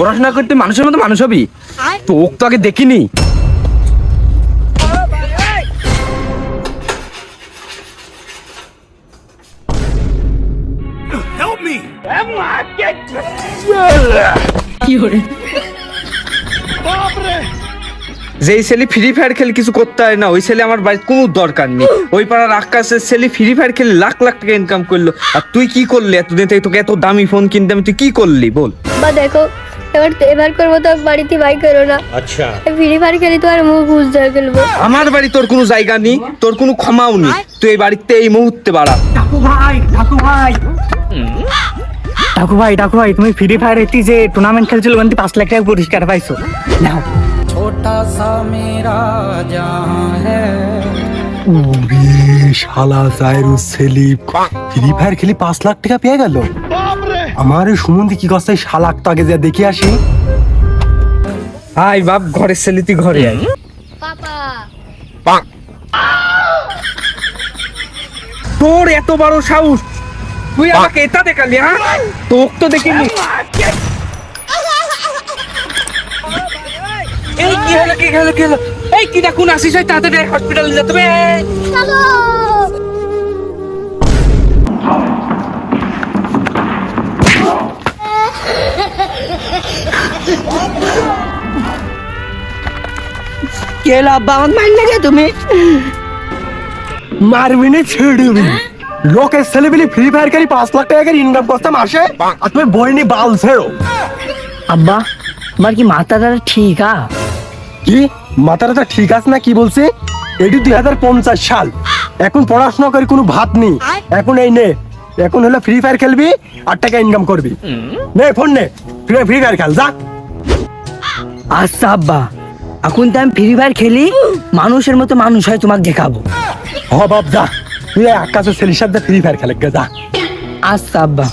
পড়াশোনা করতে মানুষের মতো মানুষ হবি? তো ওক তো আগে দেখিনি। যেই ছেলে ফ্রি ফায়ার খেলে কিছু করতে হয় না ওই ছেলে আমার বাড়ির কোনো দরকার নেই। ওই পাড়ার আকাশের ছেলে ফ্রি ফায়ার খেলে লাখ লাখ টাকা ইনকাম করল। আর তুই কি করলি এতদিন থেকে? তোকে এত দামি ফোন কিনতে আমি তুই কি করলি? বল। বা দেখো এবার এবার করব তো বাড়িতে বাই করো না। আচ্ছা। ফ্রি ফায়ার খেলি তো আর মুখ বুঝতে ফেলব আমার বাড়ি তোর কোনো জায়গা নেই তোর কোনো ক্ষমাও নেই। তুই এই বাড়িতে এই মুহূর্তে বাড়া। ডাকু ভাই ডাকু ভাই ডাকু ভাই ডাকু ভাই তুমি ফ্রি ফায়ার এটি যে টুর্নামেন্ট খেলছিল থেকে পাঁচ লাখ টাকা পুরস্কার পাইছো। নাও। ওরে শালা জাইরুস সেলিম। ফ্রি ফায়ার খেলি পাঁচ লাখ টাকা পেয়ে গেল। আমার সুমন্দি কি করছে? শালাক তো আগে যা দেখে আসি। আয় বাপ ঘরের ছেলে তুই ঘরে আয়। তোর এত বড় সাহস। তুই আমাকে এটা দেখালি হ্যাঁ? তোক তো দেখিনি। এই কি হলো কি হলো কি হলো? এই কি দেখুন আসিস ওই তাড়াতাড়ি হসপিটালে যেতে হবে কেলা আমার মাইন লাগে তুমি মারবি না ছেড়বি লোকের ছেলেবেলি ফ্রি ফায়ার খেলি পাঁচ লাখ টাকা করে ইনকাম করতে মাসে আর তুমি বই নি বাল ছেড়ো আব্বা তোমার কি মাথাটা ঠিক আ কি মাথাটা ঠিক আছে না কি বলছে এটি দুই হাজার পঞ্চাশ সাল এখন পড়াশোনা করে কোনো ভাত নেই এখন এই নে এখন হলো ফ্রি ফায়ার খেলবি আর টাকা ইনকাম করবি নে ফোন নে ফ্রি ফ্রি ফায়ার খেল যা আচ্ছা আব্বা এখন তো আমি ফ্রি ফায়ার খেলি মানুষের মতো মানুষ হয় তোমাকে দেখাবো। হ বাপ যা। তুই আকাশের ছেলের সাথে ফ্রি ফায়ার খেলে গে, যা। আচ্ছা আব্বা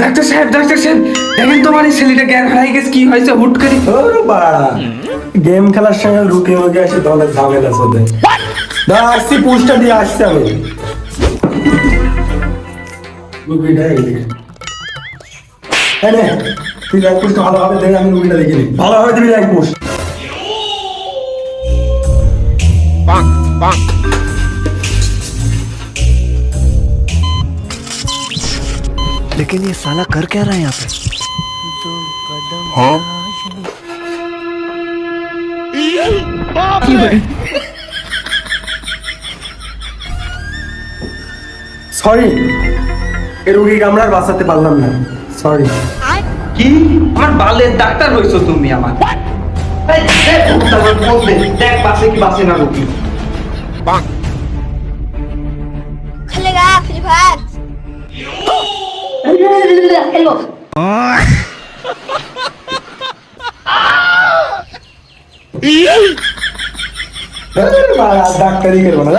ডাক্তার সাহেব ডাক্তার সাহেব দেখেন তোমার এই ছেলেটা জ্ঞান হারিয়ে গেছে কি হয়েছে হুট করে। গেম খেলার সঙ্গে রুকে মুখে আসে তাহলে ঝামেলা চলবে না আসছি পোস্টটা দিয়ে আসছি আমি রুগীটা এইদিকে। এই নে, তুই র্যাঙ্ক পোস্ট ভালোভাবে দেখে আমি রুগীটা দেখিনি ভালোভাবে দিবি র্যাঙ্ক পোস্ট लेकिन ये साला कर क्या रहा है यहाँ पे সরি এই রুগীকে আমরা আর বাঁচাতে পারলাম না সরি কি আমার বালের ডাক্তার হইছো তুমি আমার এই, তারপর দেখ বাসে কি বাসে না রুগী খেলেগা ফ্রি ফায়ার খেলব আরে বাড়া, ডাক্তারি করব না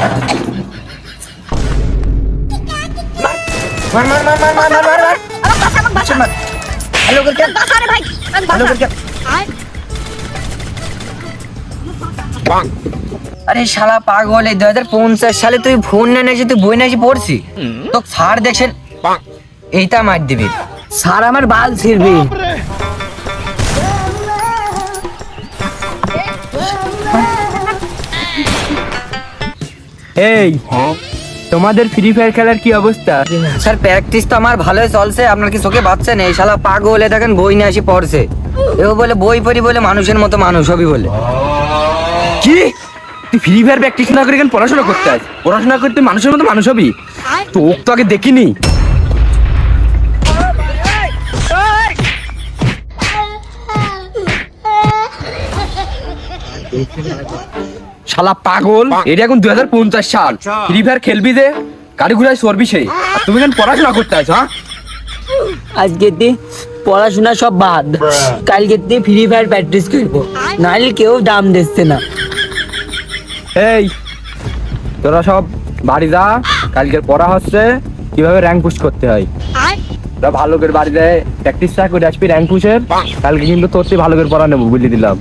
যা। মার মার মার মার মার মার মার। মার হ্যালো করকে আরে ভাই হ্যালো করকে আরে শালা পাগল এই দু হাজার পঞ্চাশ সালে তুই ফোন না নিয়েছি তুই বই নিয়েছি পড়ছি? তো স্যার দেখছেন এইটা মার দিবি। স্যার আমার বাল ছিড়বে। এই। তোমাদের ফ্রি ফায়ার খেলার কি অবস্থা স্যার প্র্যাকটিস তো আমার ভালোই চলছে আপনার কি চোখে বাচ্চা নেই শালা পাগল দেখেন বই নিয়ে আসি পড়ছে এও বলে বই পড়ি বলে মানুষের মতো মানুষ হবি বলে কি তুই ফ্রি ফায়ার প্র্যাকটিস না করে কেন পড়াশোনা করতে আস পড়াশোনা করতে মানুষের মতো মানুষ হবি তো ওক তো আগে দেখিনি শালা পাগল। এটা এখন দুই হাজার পঞ্চাশ সাল। ফ্রি ফায়ার খেলবি যে গাড়ি ঘুরাই সরবি সেই আর তুমি কেন পড়াশোনা করতে আছো হ্যাঁ? আজকে দিয়ে পড়াশোনা সব বাদ। কালকে দিয়ে ফ্রি ফায়ার প্র্যাকটিস করব। নাহলে কেউ দাম দিচ্ছে না। এই তোরা সব বাড়ি যা কালকের পড়া হচ্ছে কীভাবে র্যাঙ্ক পুশ করতে হয়? তোরা ভালো করে বাড়িতে প্র্যাকটিস করে আসবি র্যাঙ্ক পুশের কালকে কিন্তু তোর থেকে ভালো করে পড়া নেব বুঝলি দিলাম।